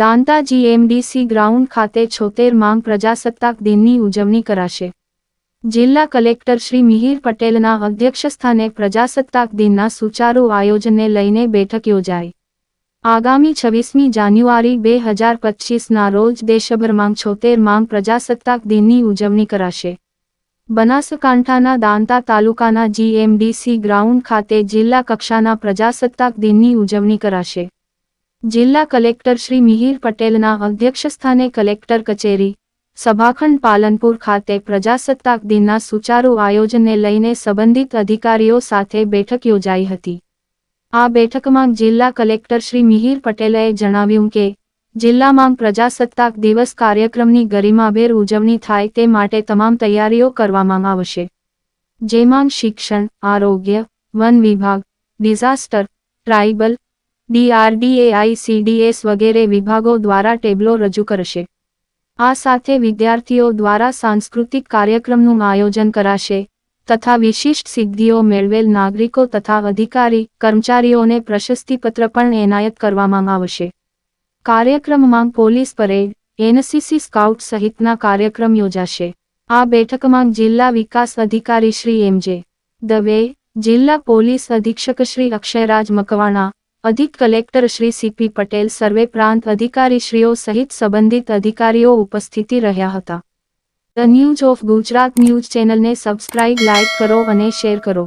Danta GMDC ground ખાતે છોતેર માંગ પ્રજાસત્તાક દિનની ઉજવણી કરાશે. જિલ્લા કલેક્ટર શ્રી મિહિર પટેલના અધ્યક્ષસ્થાને પ્રજાસત્તાક દિનના સુચારુ આયોજનને લઈને બેઠક યોજાઈ. આગામી છવ્વીસમી જાન્યુઆરી બે હજાર પચીસના રોજ દેશભરમાં છોતેર માંગ પ્રજાસત્તાક દિનની ઉજવણી કરાશે. બનાસકાંઠાના દાંતા તાલુકાના જીએમડીસી ગ્રાઉન્ડ ખાતે જિલ્લા કક્ષાના પ્રજાસત્તાક દિનની ઉજવણી કરાશે. જિલ્લા કલેક્ટર શ્રી મિહિર પટેલના અધ્યક્ષસ્થાને કલેક્ટર કચેરી, સભાખંડ પાલનપુર ખાતે પ્રજાસત્તાક દિનના સુચારુ આયોજનને લઈને સંબંધિત અધિકારીઓ સાથે બેઠક યોજાઈ હતી. આ બેઠકમાં જિલ્લા કલેક્ટર શ્રી મિહિર પટેલે જણાવ્યું કે, જિલ્લામાં પ્રજાસત્તાક દિવસ કાર્યક્રમની ગરિમાભેર ઉજવણી થાય તે માટે તમામ તૈયારીઓ કરવામાં આવશે. જેમાં શિક્ષણ, આરોગ્ય, વન વિભાગ, ડિઝાસ્ટર, ટ્રાઇબલ ડીઆરડીએઆઈસીડીએસ વગેરે વિભાગો દ્વારા ટેબલો રજૂ કરશે. આ સાથે વિદ્યાર્થીઓ દ્વારા સાંસ્કૃતિક કાર્યક્રમનું આયોજન કરાશે તથા વિશિષ્ટ સિદ્ધિઓ મેળવેલ નાગરિકો તથા અધિકારી, કર્મચારીઓને પ્રશસ્તિપત્ર પણ એનાયત કરવામાં આવશે. કાર્યક્રમમાં પોલીસ પરેડ, એનસીસી સ્કાઉટ સહિતના કાર્યક્રમ યોજાશે. આ બેઠકમાં જિલ્લા વિકાસ અધિકારી શ્રી એમજે દવે, જિલ્લા પોલીસ અધિક્ષક શ્રી અક્ષયરાજ મકવાણા અધિક કલેક્ટર શ્રી સીપી પટેલ સર્વે પ્રાંત અધિકારીશ્રીઓ સહિત સંબંધિત અધિકારીઓ ઉપસ્થિતિ રહ્યા હતા. The news of Gujarat news ચેનલને સબસ્ક્રાઇબ, લાઇક કરો અને શેર કરો.